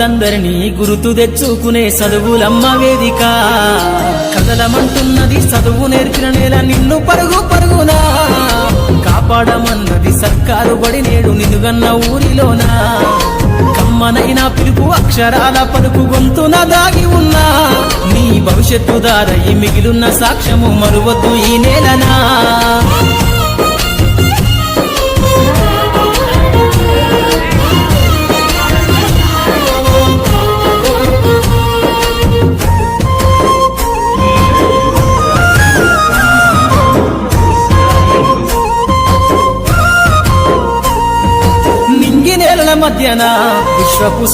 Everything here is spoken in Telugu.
గురువులందరినీ గురుతు తెచ్చుకునే చదువులమ్మ వేదిక. కదలమంటున్నది చదువు నేర్చిన నేల నిన్ను పరుగు పరుగునా. కాపాడమన్నది సర్కారు బడి నేడు నిన్నుగన్న ఊరిలోనా. కమ్మనైనా పిలుపు అక్షరాల పలుకు గొంతున దాగి ఉన్నా. నీ భవిష్యత్తు దారయి మిగిలున్న సాక్ష్యము మరువద్దు ఈ నేలనా. మధ్యన విశ్వపు